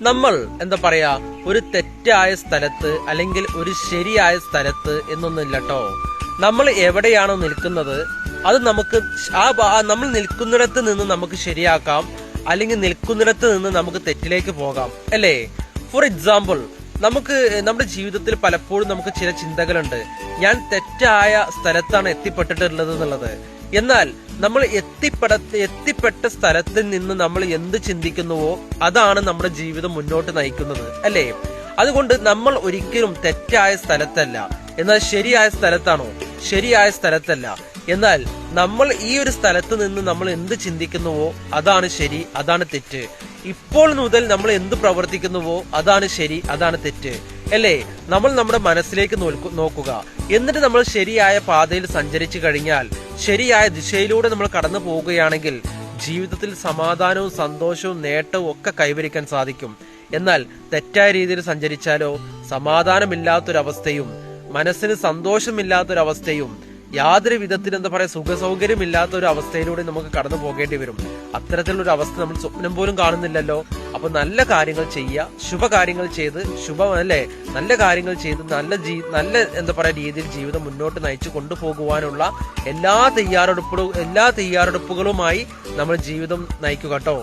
നമ്മൾ എന്താ പറയാ ഒരു തെറ്റായ സ്ഥലത്ത് അല്ലെങ്കിൽ ഒരു ശരിയായ സ്ഥലത്ത് എന്നൊന്നുമില്ല കേട്ടോ നമ്മൾ എവിടെയാണോ നിൽക്കുന്നത് അത് നമുക്ക് ആ നമ്മൾ നിൽക്കുന്നിടത്ത് നിന്ന് നമുക്ക് ശരിയാക്കാം അല്ലെങ്കിൽ നിൽക്കുന്നിടത്ത് നിന്ന് നമുക്ക് തെറ്റിലേക്ക് പോകാം അല്ലേ? ഫോർ എക്സാമ്പിൾ നമുക്ക് നമ്മുടെ ജീവിതത്തിൽ പലപ്പോഴും നമുക്ക് ചില ചിന്തകളുണ്ട്. ഞാൻ തെറ്റായ സ്ഥലത്താണ് എത്തിപ്പെട്ടിട്ടുള്ളത് എന്നുള്ളത്. എന്നാൽ നമ്മൾ എത്തിപ്പെട എത്തിപ്പെട്ട സ്ഥലത്തിൽ നിന്ന് നമ്മൾ എന്ത് ചിന്തിക്കുന്നുവോ അതാണ് നമ്മുടെ ജീവിതം മുന്നോട്ട് നയിക്കുന്നത് അല്ലേ? അതുകൊണ്ട് നമ്മൾ ഒരിക്കലും തെറ്റായ സ്ഥലത്തല്ല. എന്നാൽ ശരിയായ സ്ഥലത്താണോ? ശരിയായ സ്ഥലത്തല്ല. എന്നാൽ നമ്മൾ ഈ ഒരു സ്ഥലത്ത് നിന്ന് നമ്മൾ എന്ത് ചിന്തിക്കുന്നുവോ അതാണ് ശരി അതാണ് തെറ്റ്. ഇപ്പോൾ മുതൽ നമ്മൾ എന്ത് പ്രവർത്തിക്കുന്നുവോ അതാണ് ശരി അതാണ് തെറ്റ്. അല്ലേ? നമ്മൾ നമ്മുടെ മനസ്സിലേക്ക് നോക്കുക. എന്നിട്ട് നമ്മൾ ശരിയായ പാതയിൽ സഞ്ചരിച്ചു കഴിഞ്ഞാൽ ശരിയായ ദിശയിലൂടെ നമ്മൾ കടന്നു പോവുകയാണെങ്കിൽ ജീവിതത്തിൽ സമാധാനവും സന്തോഷവും നേട്ടവും ഒക്കെ കൈവരിക്കാൻ സാധിക്കും. എന്നാൽ തെറ്റായ രീതിയിൽ സഞ്ചരിച്ചാലോ? സമാധാനമില്ലാത്തൊരവസ്ഥയും മനസ്സിന് സന്തോഷമില്ലാത്തൊരവസ്ഥയും യാതൊരു വിധത്തിൽ എന്താ പറയാ സുഖസൗകര്യമില്ലാത്ത ഒരു അവസ്ഥയിലൂടെ നമുക്ക് കടന്നു പോകേണ്ടി വരും. അത്തരത്തിലുള്ള അവസ്ഥ നമ്മൾ സ്വപ്നം പോലും കാണുന്നില്ലല്ലോ. അപ്പൊ നല്ല കാര്യങ്ങൾ ചെയ്യുക ശുഭകാര്യങ്ങൾ ചെയ്ത് ശുഭ അല്ലേ? നല്ല കാര്യങ്ങൾ ചെയ്ത് നല്ല ജീ നല്ല എന്താ പറയാ രീതിയിൽ ജീവിതം മുന്നോട്ട് നയിച്ചു കൊണ്ടുപോകുവാനുള്ള എല്ലാ തയ്യാറെടുപ്പുകളും എല്ലാ തയ്യാറെടുപ്പുകളുമായി നമ്മൾ ജീവിതം നയിക്കുക കേട്ടോ.